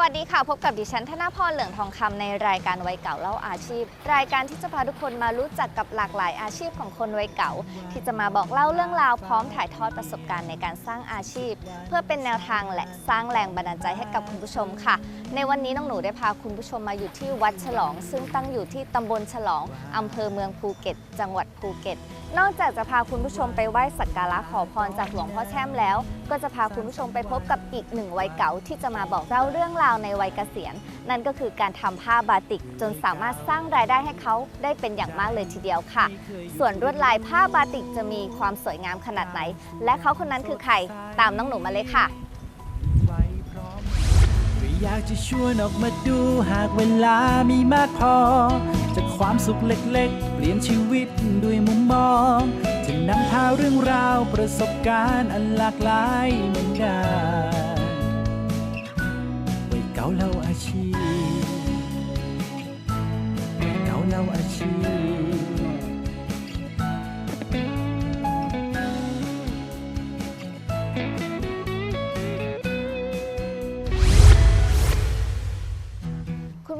วัสดีค่ะ พบกับดิฉันธนาพรเหลืองทองคำในรายการวัยเก่าเล่าอาชีพ รายการที่จะพาทุกคนมารู้จักกับหลากหลายอาชีพของคนวัยเก่า ที่จะมาบอกเล่าเรื่องราวพร้อมถ่ายทอดประสบการณ์ในการสร้างอาชีพ เพื่อเป็นแนวทางและสร้างแรงบันดาลใจให้กับคุณผู้ชมค่ะ ในวันนี้น้องหนูได้พาคุณผู้ชมมาอยู่ที่วัดฉลอง ซึ่งตั้งอยู่ที่ตำบลฉลองอำเภอเมืองภูเก็ต จังหวัดภูเก็ต นอกจากจะพาคุณผู้ชมไปไหว้สักการะขอพรจากหลวงพ่อแช่มแล้ว ก็จะพาคุณผู้ชมไปพบกับอีกหนึ่งวัยเก่าที่จะมาบอกเล่าเรื่องราวในวัยเกษียณ นั่นก็คือการทำผ้าบาติกจนสามารถสร้างรายได้ให้เขาได้เป็นอย่างมากเลยทีเดียวค่ะ ส่วนลวดลายผ้าบาติกจะมีความสวยงามขนาดไหน และเขาคนนั้นคือใครตามน้องหนูมาเลยค่ะ อยากจะชวนออกมาดูหากเวลามีมากพอ จากความสุขเล็กๆ เปลี่ยนชีวิตด้วยมุมมองจะนำพาเรื่องราวประสบการณ์อันหลากหลายเหมือนกันวัยเก่าเล่าอาชีพวัยเก่าเล่าอาชีพ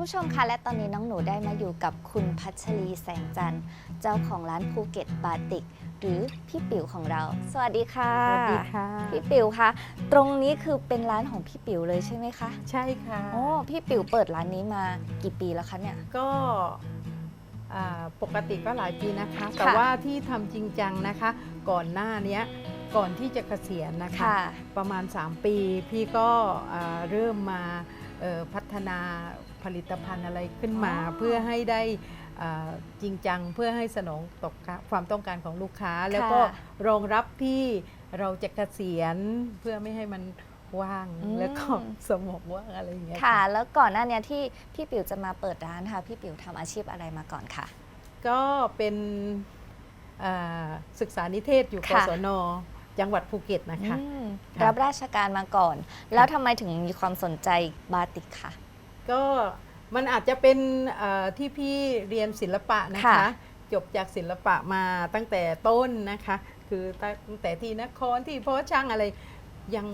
ผู้ชมคะและตอนนี้น้องหนูได้มาอยู่กับคุณพัชรีแสงจันทร์เจ้าของร้านภูเก็ตบาติก หรือพี่ปิ๋วของเรา สวัสดีค่ะ สวัสดีค่ะ พี่ปิ๋วคะตรงนี้คือเป็นร้านของพี่ปิ๋วเลยใช่ไหมคะ ใช่ค่ะโอ้พี่ปิ๋วเปิดร้านนี้มากี่ปีแล้วคะเนี่ย ก็อ่าปกติก็หลายปีนะคะ แต่ค่ะว่าที่ทำจริงจังนะคะ ก่อนหน้าเนี้ยก่อนที่จะเกษียณนะคะค่ะประมาณ 3 ปี พี่ก็อ่าเริ่มมาเอ่อพัฒนา ผลิตภัณฑ์อะไรขึ้นมาอ๋อเพื่อให้ได้อ่าจริงจังเพื่อให้สนองตอบความต้องการของลูกค้า แล้วก็รองรับที่เราจะเกษียณเพื่อไม่ให้มันว่างอืมแล้วก็สมองว่างอะไรอย่างเงี้ยค่ะ แล้วก่อนหน้าเนี้ยที่พี่ปิ๋วจะมาเปิดร้านค่ะ พี่ปิ๋วทำอาชีพอะไรมาก่อนค่ะ ก็เป็นอ่าศึกษานิเทศอยู่กค่ะศนจังหวัดภูเก็ตนะคะอืมค่ะรับราชการมาก่อน แล้วทำไมถึงมีความสนใจบาติกค่ะ ก็มันอาจจะเป็นเอ่อที่พี่เรียนศิลปะนะคะค่ะจบจากศิลปะมาตั้งแต่ต้นนะคะ คือตั้งแต่ที่นครที่พ่อช่างอะไรยัง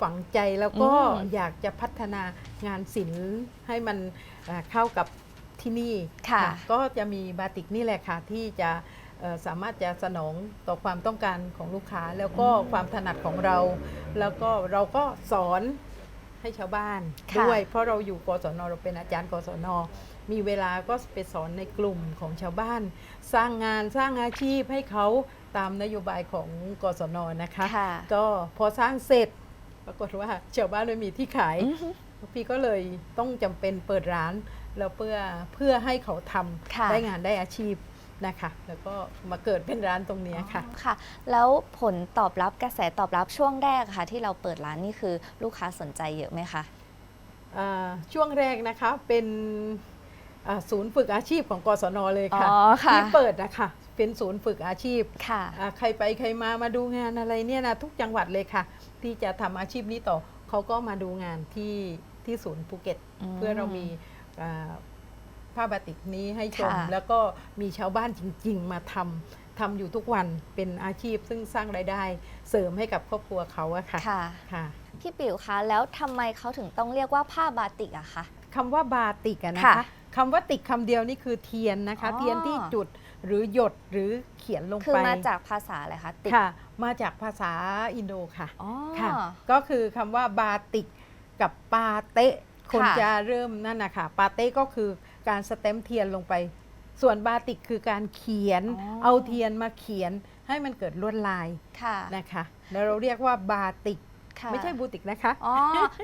ฝังใจแล้วก็อืมอยากจะพัฒนางานศิลป์ให้มันเอ่อเข้ากับที่นี่ค่ะก็จะมีบาติกนี่แหละค่ะที่จะเอ่อสามารถจะสนองต่อความต้องการของลูกค้า แล้วก็อืมความถนัดของเรา แล้วก็เราก็สอน ให้ชาวบ้านค่ะ ด้วย เพราะเราอยู่กศนเราเป็นอาจารย์กศน มีเวลาก็ไปสอนในกลุ่มของชาวบ้าน สร้างงานสร้างอาชีพให้เขาตามนโยบายของกศนนะคะ ค่ะ ก็พอสร้างเสร็จ ปรากฏว่าชาวบ้านไม่มีที่ขาย อือฮึ พี่ก็เลยต้องจำเป็นเปิดร้าน แล้วเพื่อเพื่อให้เขาทค่ะำได้งานได้อาชีพ นะคะ แล้วก็มาเกิดเป็นร้านตรงเนี้ยค่ะ ค่ะ แล้วผลตอบรับกระแสตอบรับช่วงแรกค่ะ ที่เราเปิดร้านนี่คือลูกค้าสนใจเยอะไหมคะ อ่าช่วงแรกนะคะเป็นอ่าศูนย์ฝึกอาชีพของกศนเลยค่ะ อ๋อค่ะ ที่เปิดนะคะเป็นศูนย์ฝึกอาชีพค่ะ อ่าใครไปใครมามาดูงานอะไรเนี่ยนะทุกจังหวัดเลยค่ะ ที่จะทำอาชีพนี้ต่อเขาก็มาดูงานที่ที่ศูนย์ภูเก็ตอืมเพื่อเรามีอ่า ผ้าบาติกนี้ให้ชม ค่ะ แล้วก็มีชาวบ้านจริง ๆ มาทำทำอยู่ทุกวันเป็นอาชีพซึ่งสร้างรายได้เสริมให้กับครอบครัวเขาอะค่ะค่ะ ค่ะ พี่ปิ๋วคะแล้วทำไมเขาถึงต้องเรียกว่าผ้าบาติกอะคะ คำว่าบาติกอะนะค่ะคะคำว่าติกคำเดียวนี่คือเทียนนะคะ อ๋อ เทียนที่จุดหรือหยดหรือเขียนลงคือไปมาจากภาษาอะไรคะติกค่ะ มาจากภาษาอินโดค่ะอ๋อ ค่ะ ก็คือคำว่าบาติกกับปาเตะคนค่ะ จะเริ่มนั่นนะคะปาเตะก็คือ การสแตมป์เทียนลงไป ส่วนบาติกคือการเขียน อ๋อ เอาเทียนมาเขียนให้มันเกิดลวดลายค่ะนะคะ แล้วเราเรียกว่าบาติก ค่ะไม่ใช่บูติกนะคะอ๋อ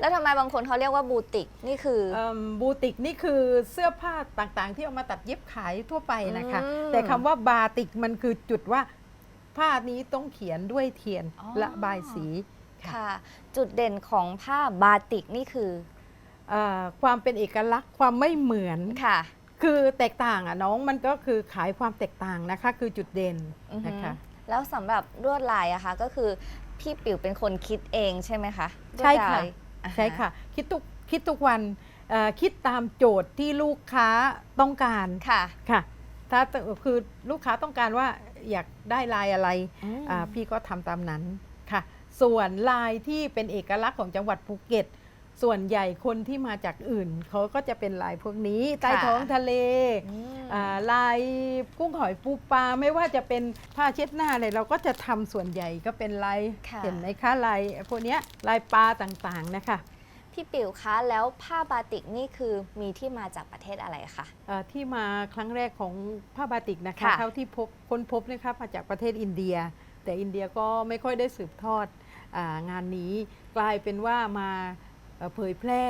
แล้วทำไมบางคนเขาเรียกว่าบูติกนี่คือเอิ่มบูติกนี่คือเสื้อผ้าต่างๆ ที่เอามาตัดเย็บขายทั่วไปนะคะ อืมแต่คำว่าบาติกมันคือจุดว่าผ้านี้ต้องเขียนด้วยเทียนอ๋อระบายสี ค่ะ ค่ะ จุดเด่นของผ้าบาติกนี่คือเอ่อ ความเป็นเอกลักษณ์ความไม่เหมือนค่ะ คือแตกต่างอะน้องมันก็คือขายความแตกต่างนะคะ คือจุดเด่นอือฮึนะคะ แล้วสำหรับลวดลายอะคะก็คือพี่ปิ๋วเป็นคนคิดเองใช่ไหมคะใช่ค่ะลวดลายอ่าฮใช่ค่ะ คิดทุกคิดทุกวันเอ่อคิดตามโจทย์ที่ลูกค้าต้องการค่ะค่ะถ้าคือลูกค้าต้องการว่าอยากได้ลายอะไรอืมอ่าพี่ก็ทำตามนั้นค่ะ ส่วนลายที่เป็นเอกลักษณ์ของจังหวัดภูเก็ต ส่วนใหญ่คนที่มาจากอื่น เขาก็จะเป็นลายพวกนี้ใต้ท้องทะเลอืมอ่าลายกุ้งหอยปูปลาไม่ว่าจะเป็นผ้าเช็ดหน้าอะไรเราก็จะทำส่วนใหญ่ก็เป็นลายค่ะเห็นไหมคะลายพวกเนี้ยลายปลาต่างๆนะคะพี่ปิ๋วคะแล้วผ้าบาติกนี่คือมีที่มาจากประเทศอะไรคะเอ่อที่มาครั้งแรกของผ้าบาติกนะคะค่ะเท่าที่พบค้นพบนะคะมาจากประเทศอินเดีย แต่อินเดียก็ไม่ค่อยได้สืบทอดอางานนี้ กลายเป็นว่ามา เอ่อเผยแพร่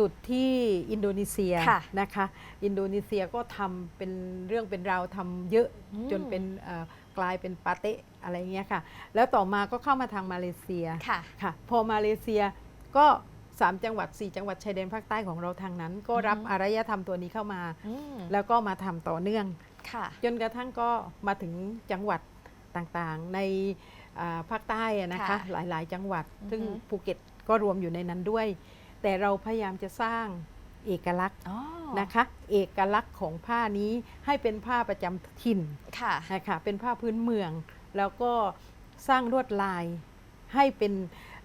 สุดๆที่อินโดนีเซียค่ะนะคะ อินโดนีเซียก็ทำเป็นเรื่องเป็นราวทำเยอะอืมจนเป็นเอ่อกลายเป็นปาเตะอะไรเงี้ยค่ะ แล้วต่อมาก็เข้ามาทางมาเลเซียค่ะค่ะ พอมาเลเซียก็3จังหวัด4จังหวัดชายแดนภาคใต้ของเราทางนั้น ก็รับอือฮึอารยธรรมตัวนี้เข้ามาอืมแล้วก็มาทำต่อเนื่องค่ะจนกระทั่งก็มาถึงจังหวัดต่างๆในอ่าภาคใต้อะนะคะค่ะหลายๆ จังหวัดอือฮึซึ่งภูเก็ต ก็รวมอยู่ในนั้นด้วย แต่เราพยายามจะสร้างเอกลักษณ์อ๋อนะคะ เอกลักษณ์ของผ้านี้ให้เป็นผ้าประจำถิ่นค่ะนะคะเป็นผ้าพื้นเมือง แล้วก็สร้างลวดลายให้เป็น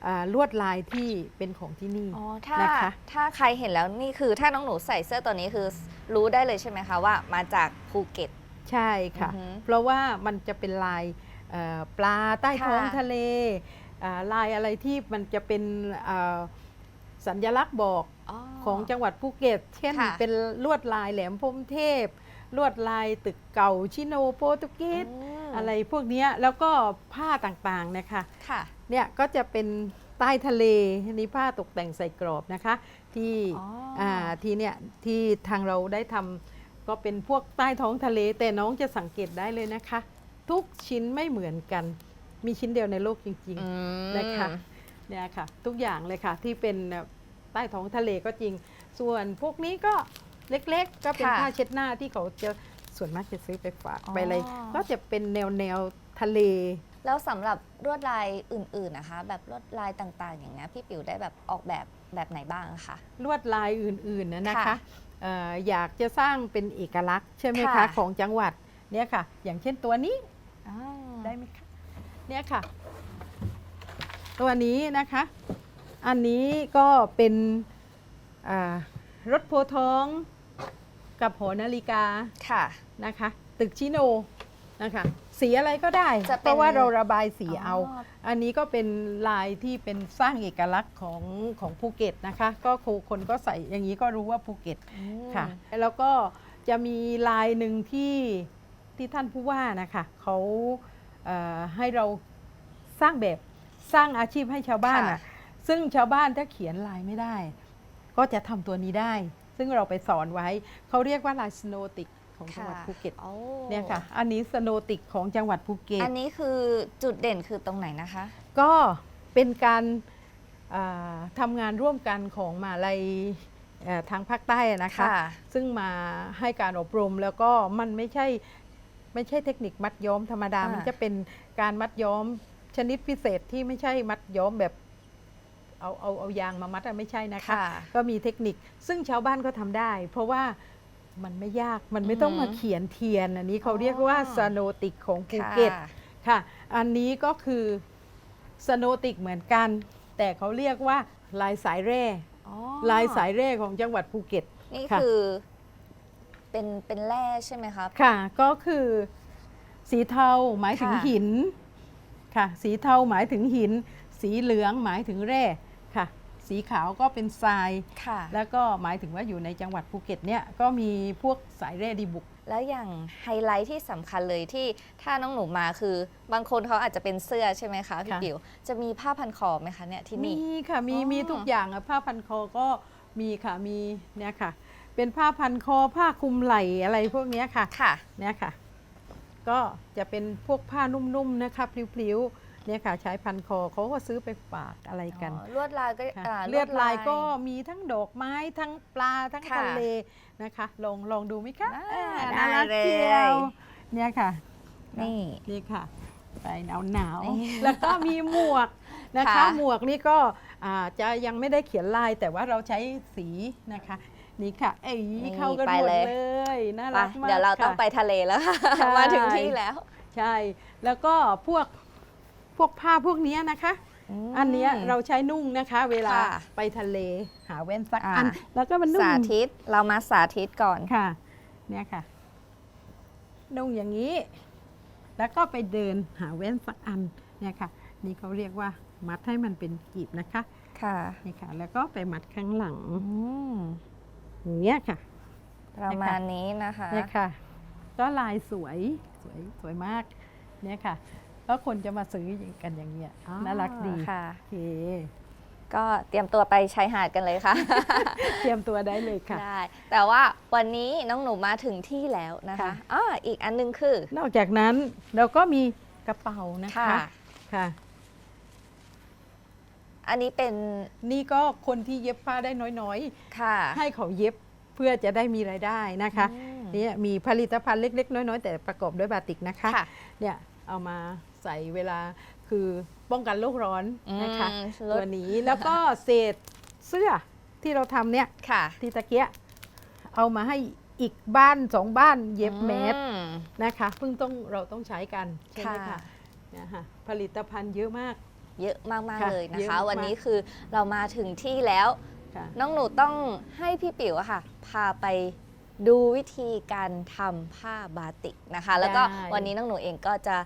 อ่าลวดลายที่เป็นของที่นี่อ๋อถ้านะคะถ้าใครเห็นแล้วนี่คือถ้าน้องหนูใส่เสื้อตัวนี้คือรู้ได้เลยใช่ไหมคะว่ามาจากภูเก็ต ใช่ค่ะอือฮึเพราะว่ามันจะเป็นลายเอ่อปลาใต้ท้องค่ะทะเลอ่า ลายอะไรที่มันจะเป็นอ่าสัญลักษณ์บอกของจังหวัดภูเก็ต เช่นค่ะเป็นลวดลายแหลมพรหมเทพ ลวดลายตึกเก่าชิโนโปรตุเกสมอะไรพวกเนี้ยแล้วก็ผ้าต่างๆนะคะค่ะเนี่ยก็จะเป็นใต้ทะเลอันนี้ผ้าตกแต่งใส่กรอบนะคะ ที่อ๋ออ่่าที่เนี่ยที่ทางเราได้ทำก็เป็นพวกใต้ท้องทะเล แต่น้องจะสังเกตได้เลยนะคะ ทุกชิ้นไม่เหมือนกัน มีชิ้นเดียวในโลกจริงอืม ๆนะคะเนี่ยค่ะ ทุกอย่างเลยค่ะที่เป็นใต้ท้องทะเลก็จริง ส่วนพวกนี้ก็เล็กๆ ก็เป็นค่ะผ้าเช็ดหน้าที่เขาจะส่วนมากจะซื้อไปฝากอ๋อ ไปอะไรก็จะเป็นแนวแนวๆทะเล แล้วสำหรับลวดลายอื่นๆนะคะ แบบลวดลายต่างๆ อย่างเงี้ยพี่ปิ๋วได้แบบออกแบบแบบไหนบ้างคะ ลวดลายอื่นๆนะนะค่ะคะเอ่ออยากจะสร้างเป็นเอกลักษณ์ใช่ไหมค่ะคะของจังหวัดเนี่ยค่ะ อย่างเช่นตัวนี้อ๋อได้ไหมคะ เนี่ยค่ะ ตัวนี้นะคะ อันนี้ก็เป็นอ่ารถโพธิ์ทองกับหอนาฬิกาค่ะนะคะ ตึกชิโนนะคะสีอะไรก็ได้จะเป็นเพราะว่าเราระบายสีเอาอ๋ออันนี้ก็เป็นลายที่เป็นสร้างเอกลักษณ์ของของภูเก็ตนะคะ ก็ครูคนก็ใส่อย่างนี้ก็รู้ว่าภูเก็ตอืมค่ะ แล้วก็จะมีลายหนึ่งที่ที่ท่านผู้ว่านะคะเขาเอ่อ ให้เราสร้างแบบสร้างอาชีพให้ชาวบ้านค่ะอะซึ่งชาวบ้านถ้าเขียนลายไม่ได้ ก็จะทำตัวนี้ได้ ซึ่งเราไปสอนไว้เขาเรียกว่าลายสโนติกของจังหวัดค่ะภูเก็ตโอ้เนี่ยค่ะ อันนี้สโนติกของจังหวัดภูเก็ต อันนี้คือจุดเด่นคือตรงไหนนะคะ ก็เป็นการอ่าทำงานร่วมกันของมหาลัยเอ่อทางภาคใต้นะคะค่ะซึ่ซึ่งมาให้การอบรมแล้วก็มันไม่ใช่ ไม่ใช่เทคนิคมัดย้อมธรรมดา อ่ามั มันจะเป็นการมัดย้อมชนิดพิเศษที่ไม่ใช่มัดย้อมแบบ เอาเอาเอายางมามัดอะไม่ใช่นะคะ ค่ะ ก็มีเทคนิคซึ่งชาวบ้านก็ทำได้ เพราะว่ามันไม่ยากมันไม่ต้องอือหืมาอเขียนเทียน อันนี้เขาเรียกอ๋อว่าสโนติกของภูเก็ต ค่ะ ค่ะ อันนี้ก็คือสโนติกเหมือนกัน แต่เขาเรียกว่าลายสายแร่ อ๋อลายสายแร่ของจังหวัดภูเก็ต นี่ค่ะ คือ เป็นเป็นแร่ใช่ไหมครับ ค่ะ ก็คือสีเทาหมายถึงค่ะ หินค่ะ สีเทาหมายถึงหิน สีเหลืองหมายถึงแร่ค่ะ สีขาวก็เป็นทราย ค่ะ แล้วก็หมายถึงว่าอยู่ในจังหวัดภูเก็ตเนี่ยก็มีพวกสายแร่ดีบุก แล้วอย่างไฮไลท์ที่สำคัญเลยที่ถ้าน้องหนูมาคือบางคนเขาอาจจะเป็นเสื้อใช่ไหมคะพี่ค่ะ ปิ๋วจะมีผ้าพันคอไหมคะเนี่ยที่มีนี่ ค่ะมีอ๋อมีทุกอย่างอะผ้าพันคอก็มีค่ะมีเนี่ยค่ะ เป็นผ้าพันคอผ้าคลุมไหล่อะไรพวกเนี้ยค่ะค่ะ เนี่ยค่ะ ก็จะเป็นพวกผ้านุ่มๆนะคะพลิ้วๆเนี่ยค่ะ ใช้พันคอเขาก็ซื้อไปฝากอะไรกัน อ๋อลวดลายก็ค่ะาเลือดลายก็มีทั้งดอกไม้ทั้งปลาทั้งค่ะทะเลนะคะ ลองลองดูไหมคะอ่าอ่าได้น่ารักเลย เชียวเนี่ยค่ะ นี่ นี่ค่ะ ไปหนาวหนาวๆนี่แล้วก็มีหมวกนะคะ ค่ะหมวกนี่ก็อ่าจะยังไม่ได้เขียนลายแต่ว่าเราใช้สีนะคะ นี่ค่ะ เอ้ยนี่เข้ากันไปหมดเลยเลยน่าไปรักมากเดี๋ยวเราต้องค่ะไปทะเลแล้วค่ะใช่มาถึงที่แล้ว ใช่ แล้วก็พวกพวกผ้าพวกเนี้ยนะคะมอันเนี้ยเราใช้นุ่งนะคะ เวลาค่ะไปทะเลหาแว่นสักอ่าอัน แล้วก็มันนุ่งสาธิตเรามาสาธิตก่อนค่ะ เนี่ยค่ะ นุ่งอย่างนี้ แล้วก็ไปเดินหาแว่นสักอันเนี่ยค่ะ นี่เขาเรียกว่ามัดให้มันเป็นกีบนะคะ ค่ะนี่ค่ะ แล้วก็ไปมัดข้างหลัง อืมอย่างเงี้ยค่ะ ประมาณนี้นะคะ เนี่ยค่ะ ก็ลายสวยสวยสวยมาก เนี่ยค่ะ ก็คนจะมาซื้อกันอย่างเงี้ยอ๋อน่ารักดีค่ะโอเคก็เตรียมตัวไปชายหาดกันเลยค่ะ เตรียมตัวได้เลยค่ะ ได้ แต่ว่าวันนี้น้องหนูมาถึงที่แล้วนะคะค่ะอ่าอีกอันหนึงคือ นอกจากนั้นเราก็มีกระเป๋านะคะ ค่ะค่ะ อันนี้เป็นนี่ก็คนที่เย็บผ้าได้น้อยค่ะ ๆ ให้เขาเย็บเพื่อจะได้มีรายได้นะคะอืม เนี่ยมีผลิตภัณฑ์เล็ก ๆ น้อย ๆ แต่ประกอบด้วยบาติกนะคะค่ะเนี่ยเอามาใส่เวลาคือป้องกันโลกร้อนนะคะอืมลดตัวนี้แล้วก็เศษเสื้อที่เราทำเนี่ย ค่ะที่ตะเกียะเอามาให้อีกบ้านสองบ้านเย็บแมสอืม นะคะเพิ่งต้องเราต้องใช้กันใช่ไหมค่ะ คะนะคะผลิตภัณฑ์เยอะมาก เยอะมากค่ะๆเลยนะเยอะคะ มากวันนี้คือเรามาถึงที่แล้ว ค่ะ น้องหนูต้องให้พี่ปิ๋วอะค่ะ พาไปดูวิธีการทำผ้าบาติกนะคะ แล้วก็ได้ วันนี้น้องหนูเองก็จะ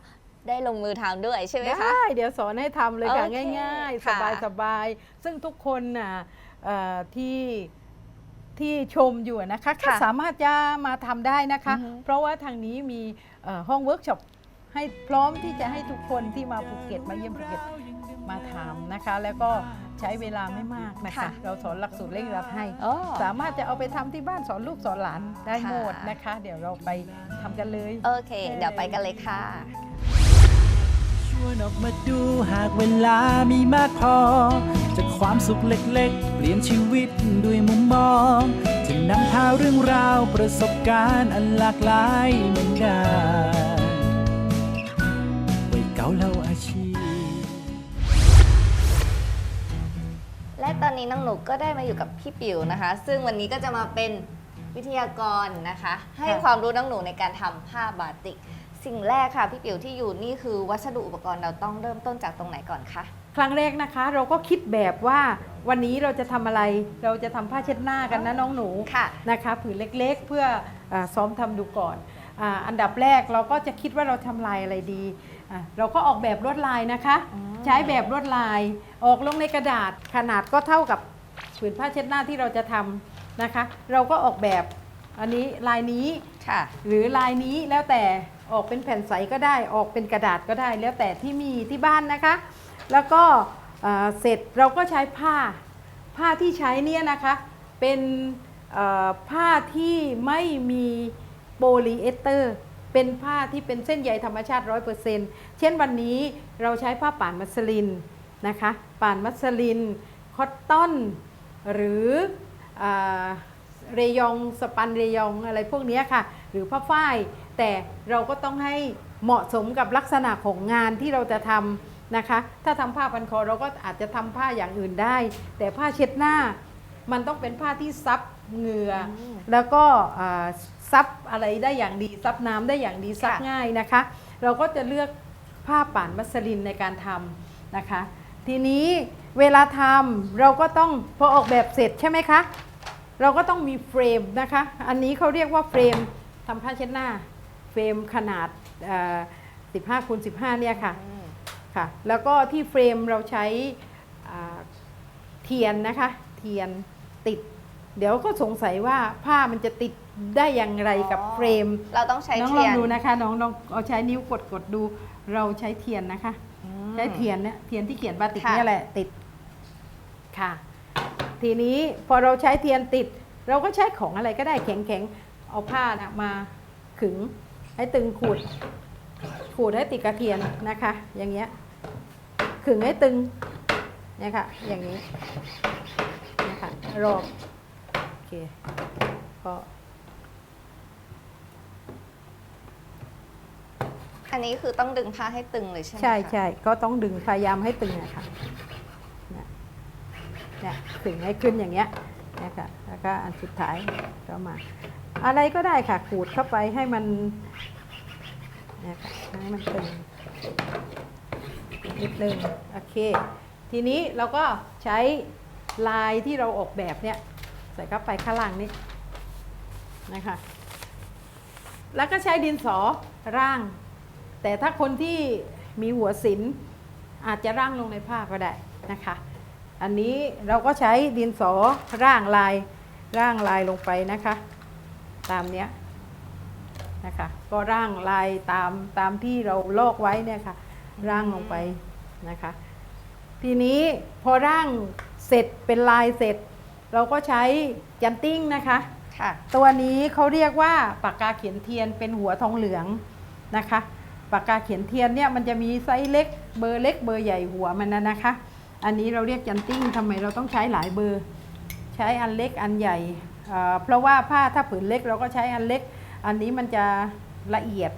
ได้ลงมือทำด้วยใช่ไหมคะ ได้เดี๋ยวสอนให้ทำเลยค่ะโอเคง่ายๆ สค่ะบายสบายๆซึ่งทุกคนน่ะเอ่อที่ที่ชมอยู่นะคะก็สามารถจะมาทำได้นะคะ อือฮึ เพราะว่าทางนี้มีเอ่อห้องเวิร์กช็อปให้พร้อมที่จะให้ทุกคนที่มาภูเก็ตมาเยี่ยมภูเก็ต มาทำนะคะ แล้วก็ใช้เวลาไม่มากนะคะเราสอนหลักสูตรเร่งรัดให้โอ้สามารถจะเอาไปทำที่บ้านสอนลูกสอนหลานได้ค่ะ หมดนะคะ เดี๋ยวเราไปทำกันเลย โอเค เดี๋ยวไปกันเลยค่ะ ชวนออกมาดูหากเวลามีมากพอ จากความสุขเล็กๆ เปลี่ยนชีวิตด้วยมุมมอง จะนำพาเรื่องราวประสบการณ์อันหลากหลายเหมือนกันวัยเก่าเล่า ตอนนี้น้องหนูก็ได้มาอยู่กับพี่ปิ๋วนะคะ ซึ่งวันนี้ก็จะมาเป็นวิทยากรนะคะ ให้ค่ะความรู้น้องหนูในการทำผ้าบาติก สิ่งแรกค่ะพี่ปิ๋วที่อยู่นี่คือวัสดุอุปกรณ์เราต้องเริ่มต้นจากตรงไหนก่อนคะครั้งแรกนะคะ เราก็คิดแบบว่าวันนี้เราจะทำอะไรเราจะทำผ้าเช็ดหน้ากันนะน้องหนู ค่ะ นะคะผืนเล็กๆ เพื่ออาซ้อมทำดูก่อนอาอันดับแรกเราก็จะคิดว่าเราทำลายอะไรดีอะเราก็ออกแบบลวดลายนะคะ อืม ใช้แบบลวดลายออกลงในกระดาษขนาดก็เท่ากับผืนผ้าเช็ดหน้าที่เราจะทำนะคะ เราก็ออกแบบอันนี้ลายนี้ค่ะ หรือลายนี้แล้วแต่ออกเป็นแผ่นใสก็ได้ออกเป็นกระดาษก็ได้ แล้วแต่ที่มีที่บ้านนะคะ แล้วก็เอ่อเสร็จเราก็ใช้ผ้า ผ้าที่ใช้เนี่ยนะคะเป็นเอ่อผ้าที่ไม่มีโพลีเอสเตอร์ เป็นผ้าที่เป็นเส้นใยธรรมชาติ100%เช่นวันนี้เราใช้ผ้าป่านมัสลินนะคะป่านมัสลิน คอตตอน หรืออาเรยองสปันเรยองอะไรพวกเนี้ยค่ะ หรือผ้าฝ้าย แต่เราก็ต้องให้เหมาะสมกับลักษณะของงานที่เราจะทำนะคะ ถ้าทำผ้าพันคอเราก็อาจจะทำผ้าอย่างอื่นได้ แต่ผ้าเช็ดหน้า มันต้องเป็นผ้าที่ซับเหงื่ออมแล้วก็อ่า ซับอะไรได้อย่างดีซับน้ำได้อย่างดีซับค่ะง่ายนะคะ เราก็จะเลือกผ้าป่านมัสลินในการทำนะคะ ทีนี้เวลาทำเราก็ต้องพอออกแบบเสร็จใช่ไหมคะ เราก็ต้องมีเฟรมนะคะ อันนี้เขาเรียกว่าเฟรมทำผ้าเช็ดหน้า เฟรมขนาดเอ่อ15คูณ15เนี่ยค่ะ อืม ค่ะแล้วก็ที่เฟรมเราใช้อ่าเทียนนะคะ เทียนติด เดี๋ยวก็สงสัยว่าผ้ามันจะติด ได้อย่างไรกับอ๋อเฟรม เราต้องใช้น้องลเทีองยนดูนะคะน้องลองเอาใช้นิ้วกดกดดู เราใช้เทียนนะคะ อืม ใช้เทียนเนี่ยเทียนที่เขียนบาติกค่ะ เนี่ยแหละติดค่ะ ทีนี้พอเราใช้เทียนติด เราก็ใช้ของอะไรก็ได้แข็งๆเอาผ้านะมาขึงให้ตึงขูดขูดให้ติดกระเทียนนะคะ อย่างเงี้ยขึงให้ตึงเนี่ยค่ะอย่างนี้นะคะรอบโอเคก็อั อันนี้คือต้องดึงผ้าให้ตึงเลยใช่ไหมใช่ใช่ก็ต้องดึงพยายามให้ตึงนะคะเนี่ยเนี่ยขึงให้ขึ้นอย่างเงี้ยเนี่ยค่ะแล้วก็อันสุดท้ายก็มา อะไรก็ได้ค่ะ ขูดเข้าไปให้มันเนี่ยค่ะให้มันตึงนิดนึงโอเค ทีนี้เราก็ใช้ลายที่เราออกแบบเนี่ย ใส่เข้าไปข้างล่างนี้นะคะ แล้วก็ใช้ดินสอร่าง แต่ถ้าคนที่มีหัวศิลป์อาจจะร่างลงในผ้าก็ได้นะคะ อันนี้เราก็ใช้ดินสอร่างลายร่างลายลงไปนะคะ ตามเนี้ยนะคะก็ร่างลายตามตามที่เราลอกไว้เนี่ยค่ะ ร่างลงไปนะคะ ทีนี้พอร่างเสร็จเป็นลายเสร็จ เราก็ใช้ยันติ้งนะคะค่ะตัวนี้เขาเรียกว่าปากกาเขียนเทียนเป็นหัวทองเหลืองนะคะ ปากกาเขียนเทียนเนี่ยมันจะมีไซส์เล็กเบอร์เล็กเบอร์ใหญ่หัวมันนะนะคะ อันนี้เราเรียกยันติ้งทำไมเราต้องใช้หลายเบอร์ ใช้อันเล็กอันใหญ่เอ่อเพราะว่าผ้าถ้าผืนเล็กเราก็ใช้อันเล็ก อันนี้มันจะละเอียด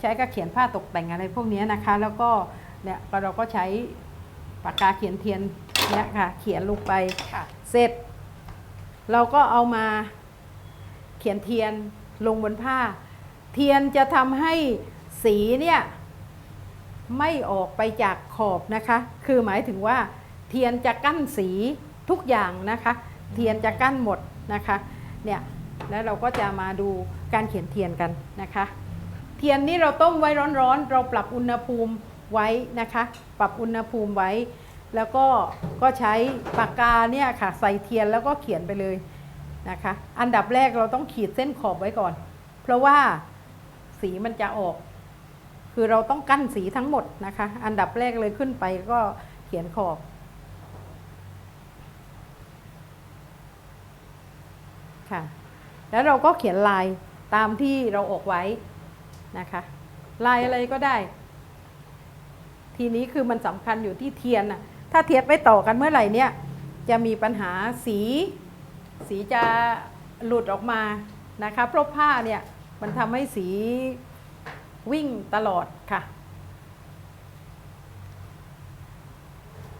ใช้ก็เขียนผ้าตกแต่งอะไรพวกนี้นะคะ แล้วก็เนี่ยเราก็ใช้ปากกาเขียนเทียนเนี่ยค่ะ เขียนลงไปค่ะเสร็จ เราก็เอามาเขียนเทียนลงบนผ้า เทียนจะทำให้ สีเนี่ยไม่ออกไปจากขอบนะคะ คือหมายถึงว่า เทียนจะกั้นสีทุกอย่างนะคะ เทียนจะกั้นหมดนะคะ เนี่ยแล้วเราก็จะมาดูการเขียนเทียนกันนะคะ เทียนนี่เราต้มไว้ร้อนๆ เราปรับอุณหภูมิไว้นะคะ ปรับอุณหภูมิไว้ แล้วก็ก็ใช้ปากกาเนี่ยค่ะใส่เทียนแล้วก็เขียนไปเลยนะคะ อันดับแรกเราต้องขีดเส้นขอบไว้ก่อน เพราะว่าสีมันจะออก คือเราต้องกั้นสีทั้งหมดนะคะ อันดับแรกเลยขึ้นไปก็เขียนขอบ ค่ะ แล้วเราก็เขียนลายตามที่เราออกไว้นะคะ ลายอะไรก็ได้ ทีนี้คือมันสำคัญอยู่ที่เทียนน่ะถ้าเทียนไม่ต่อกันเมื่อไหร่เนี่ย จะมีปัญหาสี สีจะหลุดออกมานะคะ เพราะผ้าเนี่ยมันทำให้สี วิ่งตลอดค่ะ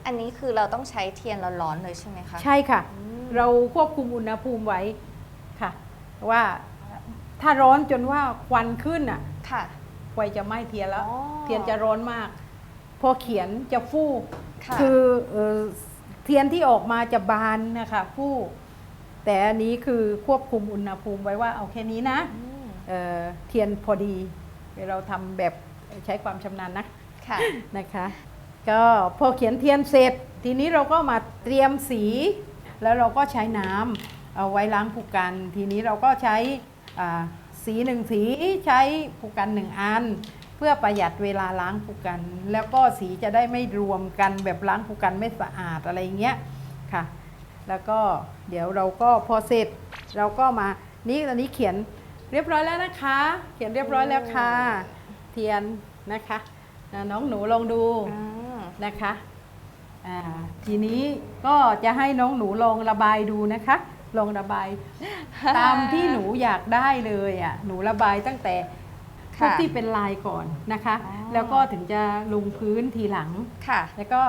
อันนี้คือเราต้องใช้เทียนร้อนๆเลยใช่ไหมคะ ใช่ค่ะอืมเราควบคุมอุณหภูมิไว้ค่ะ ว่าถ้าร้อนจนว่าควันขึ้นอะค่ะ ไฟจะไหม้เทียนแล้ว อ๋อเทียนจะร้อนมาก พอเขียนจะฟู่ค่ะ คือเอ่อเทียนที่ออกมาจะบานนะคะฟู่แต่อันนี้คือควบคุมอุณหภูมิไว้ว่าเอาแค่นี้นะ อืม เอ่อเทียนพอดี เราทำแบบใช้ความชำนาญนะค่ะนะคะ ก็พอเขียนเทียนเสร็จ ทีนี้เราก็มาเตรียมสี แล้วเราก็ใช้น้ำเอาไว้ล้างผูกกัน ทีนี้เราก็ใช้อ่าสีหนึ่งสีใช้ผูกกันหนึ่งอัน เพื่อประหยัดเวลาล้างผูกกัน แล้วก็สีจะได้ไม่รวมกันแบบล้างผูกกันไม่สะอาดอะไรอย่างเงี้ยค่ะ แล้วก็เดี๋ยวเราก็พอเสร็จเราก็มานี่ตอนนี้เขียน เรียบร้อยแล้วนะคะ เขียนเรียบร้อยแล้วค่ะ เทียนนะคะอ่าน้องหนูลองดูอืมนะคะอ่าทีนี้ก็จะให้น้องหนูลองระบายดูนะคะ ลองระบาย ตามที่หนูอยากได้เลยอะหนูระบายตั้งแต่พวกค่ะที่เป็นลายก่อนนะคะ อ๋อ แล้วก็ถึงจะลงพื้นทีหลัง ค่ะ แล้วก็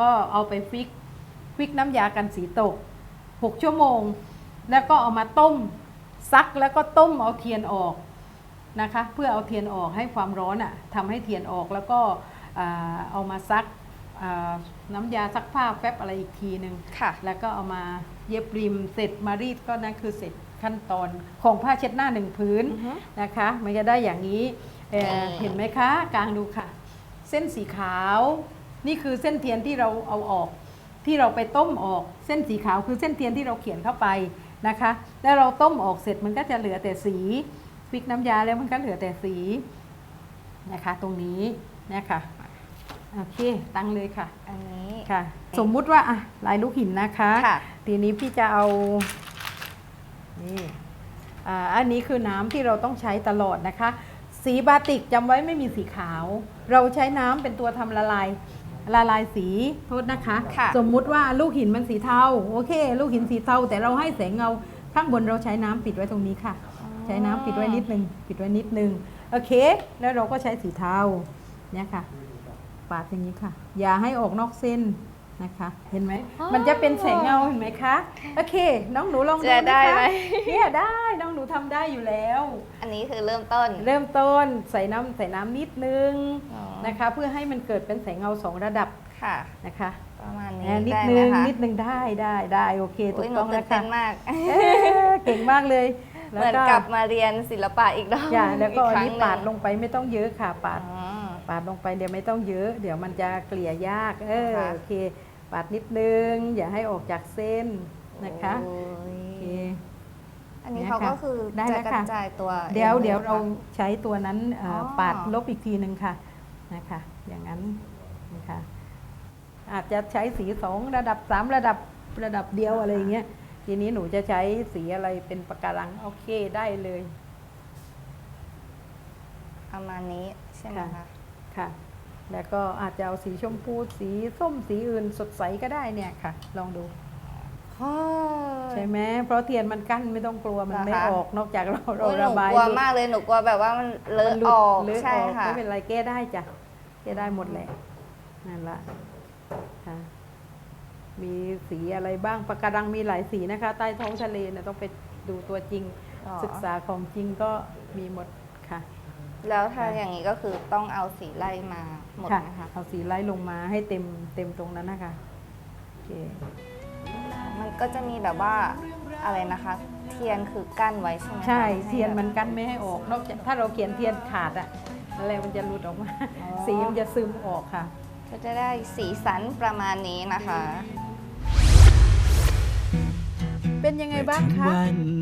ก็เอาไปฟิกฟิกน้ำยากันสีตก 6 ชั่วโมง แล้วก็เอามาต้ม ซักแล้วก็ต้มเอาเทียนออกนะคะเพื่อเอาเทียนออกให้ความร้อนอะ่ะทำให้เทียนออกแล้วก็อ่าเอามาซักอ่าน้ำยาซักผ้าแฟบอะไรอีกทีหนึ่งค่ะแล้วก็เอามาเย็บริมเสร็จมารีดก็นั่นคือเสร็จขั้นตอนของผ้าเช็ดหน้าหนึ่งพื้นอือฮึนะคะ มันจะได้อย่างนี้เอ่อนี่เห็นไหมคะกลางดูค่ะ เส้นสีขาว นี่คือเส้นเทียนที่เราเอาออก ที่เราไปต้มออก เส้นสีขาวคือเส้นเทียนที่เราเขียนเข้าไป นะคะ แล้วเราต้มออกเสร็จมันก็จะเหลือแต่สีพริกน้ำยาแล้วมันก็เหลือแต่สีนะคะ ตรงนี้นะคะโอเค ตั้งเลยค่ะ อันนี้ค่ะ สมมุติว่าอะลายลูกหินนะคะค่ะทีนี้พี่จะเอานี่อ่าอันนี้คือน้ำที่เราต้องใช้ตลอดนะคะ สีบาติกจำไว้ไม่มีสีขาว เราใช้น้ำเป็นตัวทำละลาย ละลายสีโทษนะคะ ค่ะสมมุติว่าลูกหินมันสีเทาโอเค ลูกหินสีเทาแต่เราให้แสงเงาข้างบนเราใช้น้ำปิดไว้ตรงนี้ค่ะ ใช้น้ำปิดไว้นิดนึงปิดไว้นิดนึงโอเค แล้วเราก็ใช้สีเทาเนี่ยค่ะ ปาดอย่างนี้ค่ะ อย่าให้ออกนอกเส้น นะคะ เห็นไหมอ๋อมันจะเป็นแสงเงาเห็นไหมคะโอเค น้องหนูลองดูจะนะได้คะไหม เนี่ยได้น้องหนูทำได้อยู่แล้ว อันนี้คือเริ่มต้น เริ่มต้นใส่น้ำใส่น้ำนิดนึงอ๋อ นะคะ เพื่อให้มันเกิดเป็นแสงเงาสองระดับค่ะ นะคะประมาณนี้แอนนิดได้นึไหมงคะนิดนึงได้ได้ได้โอเคถูอุ้ยกหนูต้องตื่แล้นวเต้ค่ะนมาก เอ๊ะเก่งมากเลยเหมือนกลับมาเรียนศิลปะอีกรอบอย่าแล้วก็อีอันครั้งนี้หงปาดลงไปไม่ต้องเยอะค่ะปาด อ๋อ ปาดลงไปเดี๋ยวไม่ต้องเยอะ เดี๋ยวมันจะเกลี่ยยาก เออค่ะโอเค ปาดนิดนึง อย่าให้ออกจากเส้นนะคะโอ้ยโอเค อันนี้เนี่ยเขาค่ะก็คือได้จะแล้วกค่ะ ระจายตัวเดี๋ยวองเดี๋ยวล เราค่ะใช้ตัวนั้นเอ่อออ ปาดลบอีกทีหนึ่งค่ะนะคะ อย่างนั้นนะคะอาจจะใช้สีสองระดับสามระดับระดับเดียวอะไรอย่างเงี้ยทีนี้หนูจะใช้สีอะไรเป็นปะการังโอเคได้เลย ประมาณนี้ใช่ไหมค่ะ คะ ค่ะ แล้วก็อาจจะเอาสีชมพูสีส้มสีอื่นสดใสก็ได้เนี่ยค่ะ ลองดูใช่ไหมเพราะเทียนมันกั้นไม่ต้องกลัวมันเหรอไม่คะออกนอกจากเราโอ้เรายหระนูบายกลัวมากเลยหนูกลัวแบบว่ามันเลอะมันหลุอดอกเลอะใช่ออกค่ะไม่เป็นไรแก้ได้จ้ะแก้ได้หมดแหละนั่นละค่ะมีสีอะไรบ้างปะการังมีหลายสีนะคะ ใต้ท้องทะเลเนี่ยต้องไปดูตัวจริงอ๋อศึกษาของจริงก็มีหมดค่ะ แล้วถ้าอย่างนี้ก็คือต้องเอาสีไล่มาหมดค่ะนะคะ เอาสีไล่ลงมาให้เต็มเต็มตรงนั้นนะคะโอเคมันก็จะมีแบบว่าอะไรนะคะ เทียนคือกั้นไว้ใช่ไหมคะใช่ให้เทียนมันแบบกั้นไม่ให้ออกนอกจากถ้าเราเขียนเทียนขาดอะอะไรมันจะหลุดออกมาอ๋อสีมันจะซึมออกค่ะ ก็จะได้สีสันประมาณนี้นะคะ เป็นยังไงบ้างคะ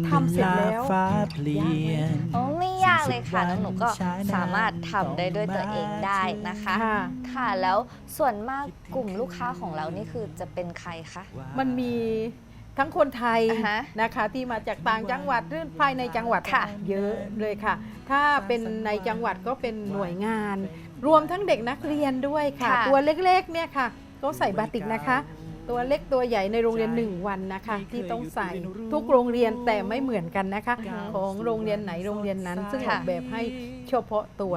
ทำเสร็จแล้วฟ้าเปลี่ยนโอ้ไม่ยากเลยค่ะน้องหนูก็สามารถทำได้ด้วยตัวเองได้นะคะ ค่ะค่ะแล้วส่วนมากกลุ่มลูกค้าของเรานี่คือจะเป็นใครคะ มันมีทั้งคนไทยอ่าฮะนะคะ ที่มาจากต่างจังหวัดหรือภายในจังหวัดค่ะ เยอะเลยค่ะ ถ้าเป็นในจังหวัดก็เป็นหน่วยงาน รวมทั้งเด็กนักเรียนด้วยค่ะ ค่ะ ตัวเล็กๆเนี่ยค่ะต้องใส่บาติกนะคะ ตัวเล็กตัวใหญ่ในโรงเรียนหนึ่งวันนะคะ ที่ต้องใส่ทุกโรงเรียนแต่ไม่เหมือนกันนะคะ ของโรงเรียนไหนโรงเรียนนั้น ซึ่งอค่ะอกแบบให้เฉพาะตัว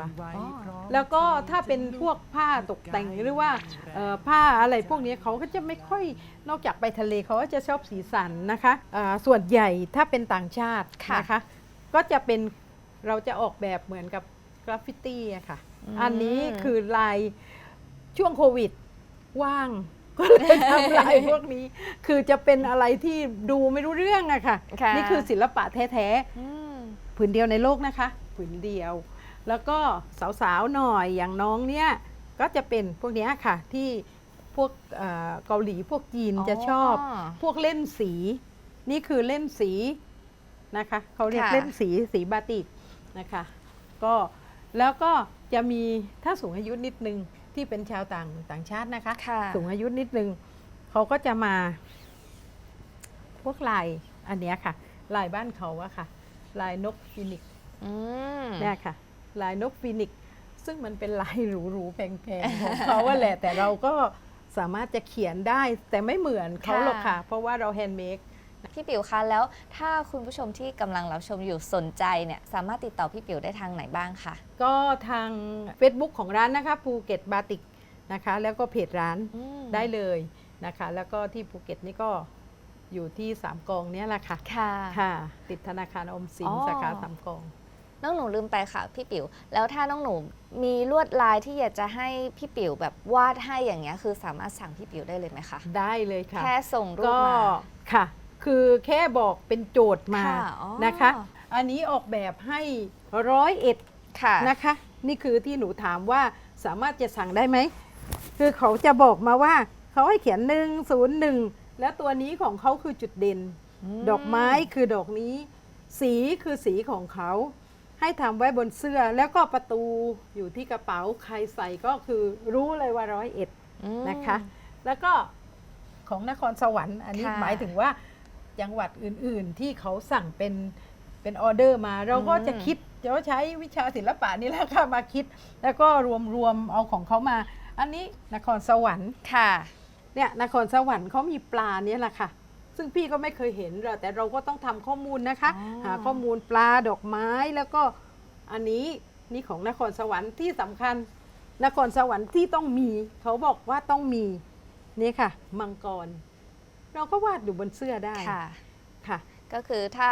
แล้วก็ถ้าเป็นพวกผ้าตกแต่งหรือว่าเอ่อผ้าอะไรพวกนี้เขาก็จะไม่ค่อยนอกจากไปทะเลเขาก็จะชอบสีสันนะคะอ่าส่วนใหญ่ถ้าเป็นต่างชาติค่ะนะคะ ก็จะเป็นเราจะออกแบบเหมือนกับกราฟฟิตี้อะค่ะอืมอันนี้คือลายช่วงโควิดว่าง ก็เลยทำลายพวกนี้ คือจะเป็นอะไรที่ดูไม่รู้เรื่องอะค่ะ ค่ะ นี่คือศิลปะแท้อืม ๆผืนเดียวในโลกนะคะผืนเดียว แล้วก็สาวๆหน่อยอย่างน้องเนี่ยก็จะเป็นพวกเนี้ยค่ะที่พวกเอ่อเกาหลีพวกจีนจะชอบ พวกเล่นสี นี่คือเล่นสีนะคะเขาเรียกค่ะ เล่นสีสีบาติกนะคะ ก็แล้วก็จะมีถ้าสูงอายุนิดนึง ที่เป็นชาวต่างต่างชาตินะคะค่ะสูงอายุนิดนึงเขาก็จะมา พวกลายอันเนี้ยค่ะ ลายบ้านเขาอะค่ะ ลายนกฟินิกซ์อืม เนี่ยค่ะ ลายนกฟินิกซ์ซึ่งมันเป็นลายหรูๆแพงๆของเขาว่าแหละแต่เราก็สามารถจะเขียนได้แต่ไม่เหมือนเขาหรอกค่ะเพราะว่าเราแฮนด์เมด พี่ปิ๋วคะแล้วถ้าคุณผู้ชมที่กำลังรับชมอยู่สนใจเนี่ยสามารถติดต่อพี่ปิ๋วได้ทางไหนบ้างคะก็ทาง Facebook ของร้านนะคะภูเก็ตบาติกนะคะ แล้วก็เพจร้านอืมได้เลยนะคะ แล้วก็ที่ภูเก็ตนี่ก็อยู่ที่สามกองเนี้ยแหละค่ะค่ะ ค่ะ ติดธนาคารออมสินอ๋อ สาขาสามกอง น้องหนูลืมไปค่ะพี่ปิ๋วแล้วถ้าน้องหนูมีลวดลายที่อยากจะให้พี่ปิ๋วแบบวาดให้อย่างเงี้ยคือสามารถสั่งพี่ปิ๋วได้เลยไหมคะได้เลยค่ะ แค่ส่งรูปก็มา ค่ะ คือแค่บอกเป็นโจทย์มาค่ะอ๋อ นะคะ อันนี้ออกแบบให้ร้อยเอ็ดค่ะ นะคะ นี่คือที่หนูถามว่าสามารถจะสั่งได้ไหม คือเขาจะบอกมาว่าเขาเขาให้เขียนหนึ่งศูนย์หนึ่งแล้วตัวนี้ของเขาคือจุดเด่น ดอกไม้คือดอกนี้ สีคือสีของเขา ให้ทำไว้บนเสื้อแล้วก็ประตูอยู่ที่กระเป๋าใครใส่ก็คือรู้เลยว่าร้อยเอ็ดอืมนะคะ แล้วก็ของนครสวรรค์อันนี้ค่ะหมายถึงว่า จังหวัดอื่น ๆ ที่เขาสั่งเป็นเป็นออเดอร์มา เราก็จะคิดจะใช้วิชาศิลปะนี่แหละค่ะมาคิด แล้วก็รวมรวมๆเอาของเขามา อันนี้นครสวรรค์ค่ะเนี่ยนครสวรรค์เขามีปลาเนี่ยแหละค่ะ ซึ่งพี่ก็ไม่เคยเห็นหรอกแต่เราก็ต้องทำข้อมูลนะคะอ๋อหาข้อมูลปลาดอกไม้แล้วก็อันนี้นี่ของนครสวรรค์ที่สำคัญ นครสวรรค์ที่ต้องมี เขาบอกว่าต้องมีนี่ค่ะ มังกร เราก็วาดอยู่บนเสื้อได้ค่ะค่ะ ก็คือถ้า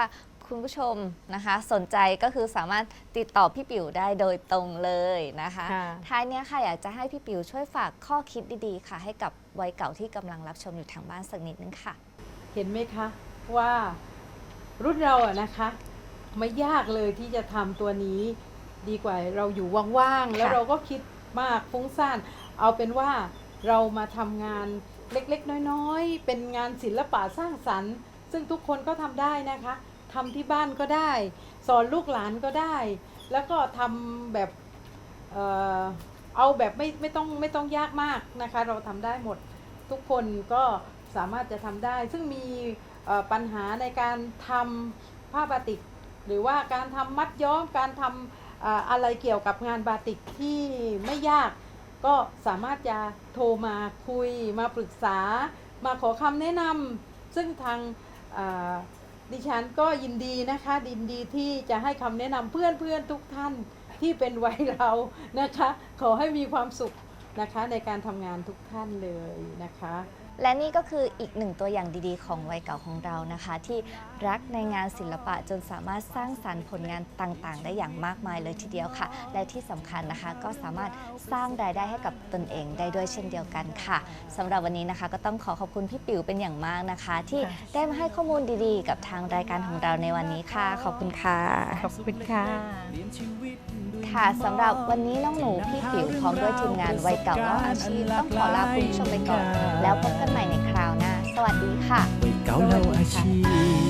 คุณผู้ชมนะคะ สนใจก็คือสามารถติดต่อพี่ปิ๋วได้โดยตรงเลยนะคะ ค่ะท้ายเนี้ยค่ะอยากจะให้พี่ปิ๋วช่วยฝากข้อคิดดีๆ ค่ะ ให้กับวัยเก่าที่กำลังรับชมอยู่ทางบ้านสักนิดนึงค่ะ เห็นไหมคะว่ารุ่นเราอะนะคะ ไม่ยากเลยที่จะทำตัวนี้ดีกว่าเราอยู่ว่างๆแล้วค่ะ เราก็คิดมากฟุ้งซ่านเอาเป็นว่าเรามาทำงาน เล็กๆ น้อยๆ เป็นงานศิลปะสร้างสรรค์ ซึ่งทุกคนก็ทำได้นะคะทำที่บ้านก็ได้ สอนลูกหลานก็ได้ แล้วก็ทำแบบเออเอาแบบไม่ไม่ต้องไม่ต้องยากมากนะคะ เราทำได้หมดทุกคนก็สามารถจะทำได้ ซึ่งมีปัญหาในการทำผ้าบาติก หรือว่าการทำมัดย้อมการทำอะไรเกี่ยวกับงานบาติกที่ไม่ยาก ก็สามารถจะโทรมาคุยมาปรึกษา มาขอคำแนะนำซึ่งทางดิฉันก็ยินดีนะคะยินดีที่จะให้คำแนะนำเพื่อนๆทุกท่านที่เป็นวัยเรานะคะ ขอให้มีความสุขนะคะในการทำงานทุกท่านเลยนะคะ และนี่ก็คืออีกหนึ่งตัวอย่างดีๆ ของวัยเก่าของเรานะคะ ที่รักในงานศิลปะจนสามารถสร้างสรรค์ผลงานต่างๆ ได้อย่างมากมายเลยทีเดียวค่ะ และที่สำคัญนะคะก็สามารถสร้างรายได้ให้กับตนเองได้ด้วยเช่นเดียวกันค่ะสำหรับวันนี้นะคะก็ต้องขอขอบคุณพี่ปิ๋วเป็นอย่างมากนะคะ ที่ค่ะได้มาให้ข้อมูลดีๆ กับทางรายการของเราในวันนี้ค่ะ ขอบคุณค่ะขอบคุณค่ะ ค่ะสำหรับวันนี้น้องหนูพี่ปิ๋วพร้อมด้วยทีมงานวัยเก่าเล่าอาชีพต้องขอลาคุณผู้ชมไปก่อน แล้วพบกันใหม่ในคราวหน้า สวัสดีค่ะวัยเก่าเล่าอาชีพ